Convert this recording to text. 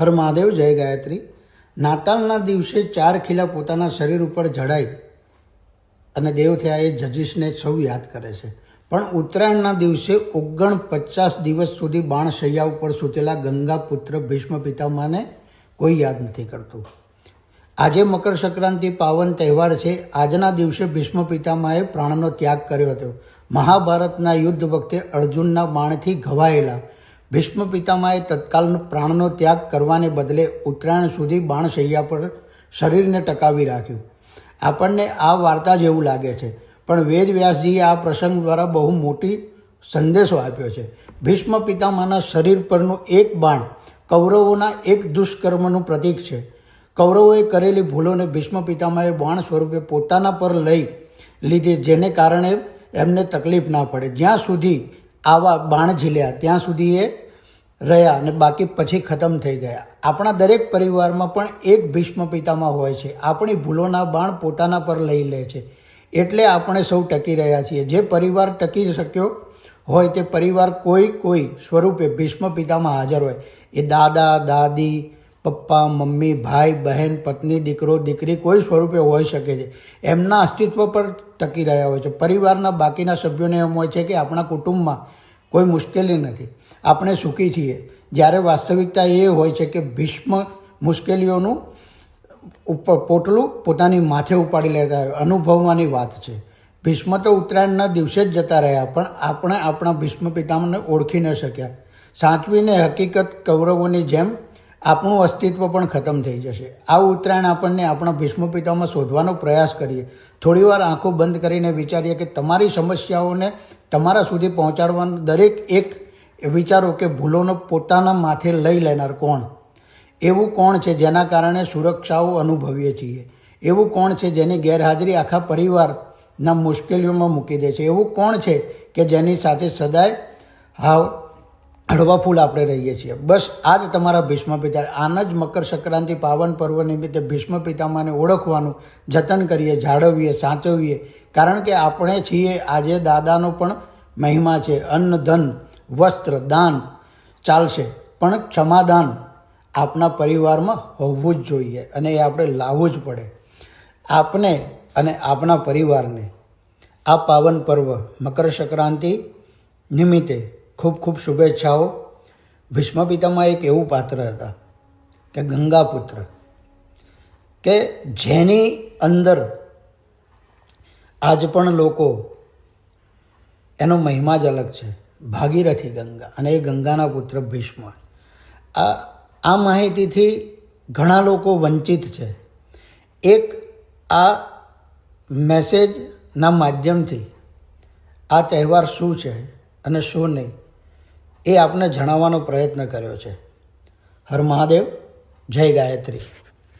હર મહાદેવ જય ગાયત્રી. નાતાલના દિવસે ચાર ખીલા પોતાના શરીર ઉપર જડાઈ અને દેવ થયા એ જજીશને સૌ યાદ કરે છે. પણ ઉત્તરાયણના દિવસે ઓગણ પચાસ દિવસ સુધી બાણ શૈયા ઉપર સૂતેલા ગંગા પુત્ર ભીષ્મ પિતામાને કોઈ યાદ નથી કરતું. આજે મકર સંક્રાંતિ પાવન તહેવાર છે. આજના દિવસે ભીષ્મ પિતામાએ પ્રાણનો ત્યાગ કર્યો હતો. મહાભારતના યુદ્ધ વખતે અર્જુનના બાણથી ઘવાયેલા ભીષ્મ પિતામાએ તત્કાલ પ્રાણનો ત્યાગ કરવાને બદલે ઉત્તરાયણ સુધી બાણશૈયા પર શરીરને ટકાવી રાખ્યું. આપણને આ વાર્તા જેવું લાગે છે. પણ વેદ વ્યાસજીએ આ પ્રસંગ દ્વારા બહુ મોટી સંદેશો આપ્યો છે. ભીષ્મ પિતામાના શરીર પરનું એક બાણ કૌરવોના એક દુષ્કર્મનું પ્રતીક છે. કૌરવોએ કરેલી ભૂલોને ભીષ્મ પિતામાએ બાણ સ્વરૂપે પોતાના પર લઈ લીધી, જેને કારણે એમને તકલીફ ના પડે. જ્યાં સુધી આવા બાણ ઝીલ્યા, ત્યાં સુધી એ રહ્યા અને બાકી પછી ખતમ થઈ ગયા. આપણા દરેક પરિવારમાં પણ એક ભીષ્મ પિતામાં હોય છે. આપણી ભૂલોના બાણ પોતાના પર લઈ લે છે. એટલે આપણે સૌ ટકી રહ્યા છીએ. જે પરિવાર ટકી શક્યો હોય તે પરિવાર કોઈ કોઈ સ્વરૂપે ભીષ્મ પિતામાં હાજર હોય. એ દાદા, દાદી, પપ્પા, મમ્મી, ભાઈ, બહેન, પત્ની, દીકરો, દીકરી કોઈ સ્વરૂપે હોઈ શકે છે. એમના અસ્તિત્વ પર ટકી રહ્યા હોય છે. પરિવારના બાકીના સભ્યોને એમ હોય છે કે આપણા કુટુંબમાં કોઈ મુશ્કેલી નથી. આપણે સુખી છીએ. જ્યારે વાસ્તવિકતા એ હોય છે કે ભીષ્મ મુશ્કેલીઓનું ઉપર પોટલું પોતાની માથે ઉપાડી લેતા અનુભવવાની વાત છે. ભીષ્મ તો ઉત્તરાયણના દિવસે જ જતા રહ્યા, પણ આપણે આપણા ભીષ્મ પિતામને ઓળખી ન શક્યા. સાચવીને હકીકત કૌરવોની જેમ આપણું અસ્તિત્વ પણ ખતમ થઈ જશે. આ ઉત્તરાયણ આપણને આપણા ભીષ્મ પિતામાં શોધવાનો પ્રયાસ કરીએ. થોડીવાર આંખો બંધ કરીને વિચારીએ કે તમારી સમસ્યાઓને તમારા સુધી પહોંચાડવાનું દરેક એક વિચારો કે ભૂલોનો પોતાના માથે લઈ લેનાર કોણ? એવું કોણ છે જેના કારણે સુરક્ષાઓ અનુભવીએ છીએ? એવું કોણ છે જેની ગેરહાજરી આખા પરિવારના મુશ્કેલીઓમાં મૂકી દે છે? એવું કોણ છે કે જેની સાથે સદાય હાવ હળવા ફૂલ આપણે રહીએ છીએ. બસ આ જ તમારા ભીષ્મ પિતા. આના જ મકર સંક્રાંતિ પાવન પર્વ નિમિત્તે ભીષ્મ પિતામાને ઓળખવાનું જતન કરીએ, જાળવીએ, સાચવીએ. કારણ કે આપણે છીએ, આજે દાદાનો પણ મહિમા છે. અન્ન, ધન, વસ્ત્ર, દાન ચાલશે. પણ ક્ષમાદાન આપના પરિવારમાં હોવું જ જોઈએ અને એ આપણે લાવવું જ પડે. આપને અને આપના પરિવારને આ પાવન પર્વ મકર સંક્રાંતિ નિમિત્તે ખૂબ ખૂબ શુભેચ્છાઓ. ભીષ્મ પિતામાં એક એવું પાત્ર હતા કે ગંગાપુત્ર, કે જેની અંદર આજ પણ લોકો એનો મહિમા જ અલગ છે, ભાગીરથી ગંગા અને એ ગંગાના પુત્ર ભીષ્મ. આ આ માહિતીથી ઘણા લોકો વંચિત છે. એક આ મેસેજના માધ્યમથી આ તહેવાર શું છે અને શું નહીં એ આપને જણાવવાનો પ્રયત્ન કર્યો છે. હર મહાદેવ જય ગાયત્રી.